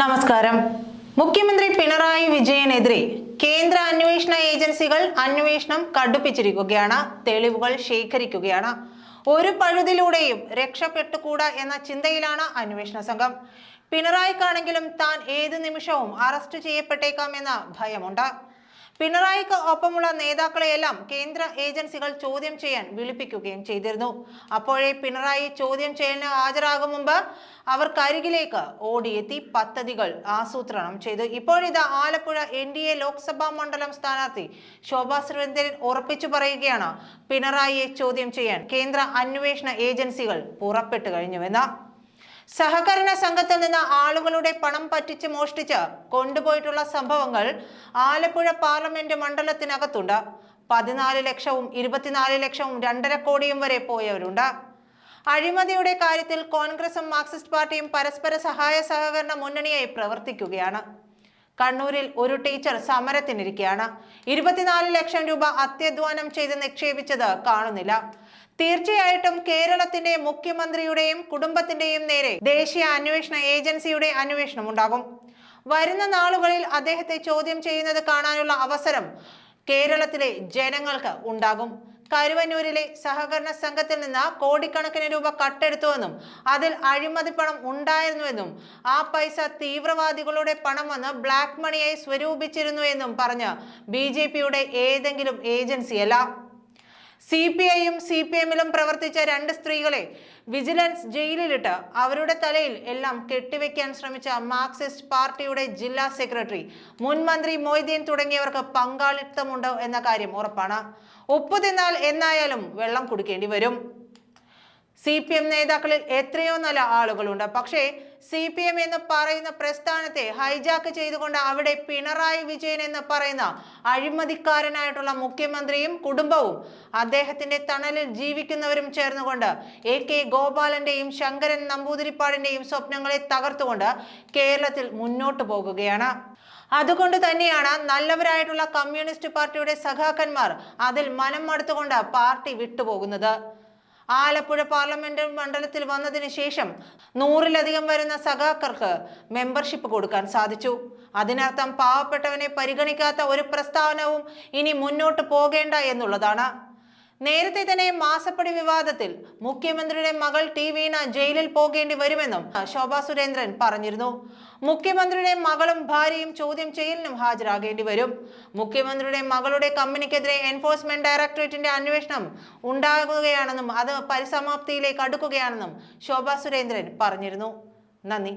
നമസ്കാരം. മുഖ്യമന്ത്രി പിണറായി വിജയനെതിരെ കേന്ദ്ര അന്വേഷണ ഏജൻസികൾ അന്വേഷണം കടുപ്പിച്ചിരിക്കുകയാണ് തെളിവുകൾ ശേഖരിക്കുകയാണ്. ഒരു പഴുതിലൂടെയും രക്ഷപ്പെട്ടുകൂടാ എന്ന ചിന്തയിലാണ് അന്വേഷണ സംഘം. പിണറായിക്കാണെങ്കിലും താൻ ഏത് നിമിഷവും അറസ്റ്റ് ചെയ്യപ്പെട്ടേക്കാം എന്ന ഭയമുണ്ട്. പിണറായിക്ക് ഒപ്പമുള്ള നേതാക്കളെയെല്ലാം കേന്ദ്ര ഏജൻസികൾ ചോദ്യം ചെയ്യാൻ വിളിപ്പിക്കുകയും ചെയ്തിരുന്നു. അപ്പോഴേ പിണറായി ചോദ്യം ചെയ്യലിന് ഹാജരാകും മുമ്പ് അവർ കരികിലേക്ക് ഓടിയെത്തി പദ്ധതികൾ ആസൂത്രണം ചെയ്തു. ഇപ്പോഴിതാ Alappuzha N D A Lok Sabha മണ്ഡലം സ്ഥാനാർത്ഥി ശോഭാ സുരേന്ദ്രൻ ഉറപ്പിച്ചു പറയുകയാണ് പിണറായിയെ ചോദ്യം ചെയ്യാൻ കേന്ദ്ര അന്വേഷണ ഏജൻസികൾ പുറപ്പെട്ടു കഴിഞ്ഞുവെന്ന്. സഹകരണ സംഘത്തിൽ നിന്ന് ആളുകളുടെ പണം പറ്റിച്ച് മോഷ്ടിച്ച് കൊണ്ടുപോയിട്ടുള്ള സംഭവങ്ങൾ ആലപ്പുഴ പാർലമെന്റ് മണ്ഡലത്തിനകത്തുണ്ട്. പതിനാല് ലക്ഷവും ഇരുപത്തിനാല് ലക്ഷവും രണ്ടര കോടിയും വരെ പോയവരുണ്ട്. അഴിമതിയുടെ കാര്യത്തിൽ കോൺഗ്രസും മാർക്സിസ്റ്റ് പാർട്ടിയും പരസ്പര സഹായ സഹകരണ മുന്നണിയായി പ്രവർത്തിക്കുകയാണ്. കണ്ണൂരിൽ ഒരു ടീച്ചർ സമരത്തിനിരിക്കുകയാണ് ഇരുപത്തിനാല് ലക്ഷം രൂപ അത്യധ്വാനം ചെയ്ത് നിക്ഷേപിച്ചത് കാണുന്നില്ല. തീർച്ചയായിട്ടും കേരളത്തിന്റെ മുഖ്യമന്ത്രിയുടെയും കുടുംബത്തിന്റെയും നേരെ ദേശീയ അന്വേഷണ ഏജൻസിയുടെ അന്വേഷണം ഉണ്ടാകും. വരുന്ന നാളുകളിൽ അദ്ദേഹത്തെ ചോദ്യം ചെയ്യുന്നത് കാണാനുള്ള അവസരം കേരളത്തിലെ ജനങ്ങൾക്ക് ഉണ്ടാകും. കരുവന്നൂരിലെ സഹകരണ സംഘത്തിൽ നിന്ന് കോടിക്കണക്കിന് രൂപ കട്ടെടുത്തുവെന്നും അതിൽ അഴിമതി പണം ഉണ്ടായിരുന്നുവെന്നും ആ പൈസ തീവ്രവാദികളുടെ പണം വന്ന് ബ്ലാക്ക് മണിയായി സ്വരൂപിച്ചിരുന്നു എന്നും പറഞ്ഞ് ബി ഏതെങ്കിലും ഏജൻസിയല്ല. സി പി ഐയും സി പി എമ്മിലും പ്രവർത്തിച്ച രണ്ട് സ്ത്രീകളെ വിജിലൻസ് ജയിലിലിട്ട് അവരുടെ തലയിൽ എല്ലാം കെട്ടിവെക്കാൻ ശ്രമിച്ച മാർക്സിസ്റ്റ് പാർട്ടിയുടെ ജില്ലാ സെക്രട്ടറി മുൻ മന്ത്രി മൊയ്തീൻ തുടങ്ങിയവർക്ക് പങ്കാളിത്തമുണ്ട് എന്ന കാര്യം ഉറപ്പാണ്. ഉപ്പ് തിന്നാൽ എന്നായാലും വെള്ളം കുടിക്കേണ്ടി വരും. സി പി എം നേതാക്കളിൽ എത്രയോ നല്ല ആളുകളുണ്ട്. പക്ഷേ സി പി എം എന്ന് പറയുന്ന പ്രസ്ഥാനത്തെ ഹൈജാക്ക് ചെയ്തുകൊണ്ട് അവിടെ പിണറായി വിജയൻ എന്ന് പറയുന്ന അഴിമതിക്കാരനായിട്ടുള്ള മുഖ്യമന്ത്രിയും കുടുംബവും അദ്ദേഹത്തിന്റെ തണലിൽ ജീവിക്കുന്നവരും ചേർന്നുകൊണ്ട് എ കെ ഗോപാലന്റെയും ശങ്കരൻ നമ്പൂതിരിപ്പാടിന്റെയും സ്വപ്നങ്ങളെ തകർത്തുകൊണ്ട് കേരളത്തിൽ മുന്നോട്ടു പോകുകയാണ്. അതുകൊണ്ട് തന്നെയാണ് നല്ലവരായിട്ടുള്ള കമ്മ്യൂണിസ്റ്റ് പാർട്ടിയുടെ സഖാക്കന്മാർ അതിൽ മനം മടുത്തുകൊണ്ട് പാർട്ടി വിട്ടുപോകുന്നത്. ആലപ്പുഴ പാർലമെന്റ് മണ്ഡലത്തിൽ വന്നതിന് ശേഷം നൂറിലധികം വരുന്ന സഖാക്കർക്ക് മെമ്പർഷിപ്പ് കൊടുക്കാൻ സാധിച്ചു. അതിനർത്ഥം പാവപ്പെട്ടവനെ പരിഗണിക്കാത്ത ഒരു പ്രസ്താവനവും ഇനി മുന്നോട്ട് പോകേണ്ട എന്നുള്ളതാണ്. നേരത്തെ തന്നെ മാസപ്പടി വിവാദത്തിൽ മുഖ്യമന്ത്രിയുടെ മകൾ ടി വീണ ജയിലിൽ പോകേണ്ടി വരുമെന്നും ശോഭാ സുരേന്ദ്രൻ പറഞ്ഞിരുന്നു. മുഖ്യമന്ത്രിയുടെ മകളും ഭാര്യയും ചോദ്യം ചെയ്യലിനും ഹാജരാകേണ്ടി വരും. മുഖ്യമന്ത്രിയുടെ മകളുടെ കമ്പനിക്കെതിരെ എൻഫോഴ്സ്മെന്റ് ഡയറക്ടറേറ്റിന്റെ അന്വേഷണം ഉണ്ടാകുകയാണെന്നും അത് പരിസമാപ്തിയിലേക്ക് അടുക്കുകയാണെന്നും ശോഭാ സുരേന്ദ്രൻ പറഞ്ഞിരുന്നു. നന്ദി.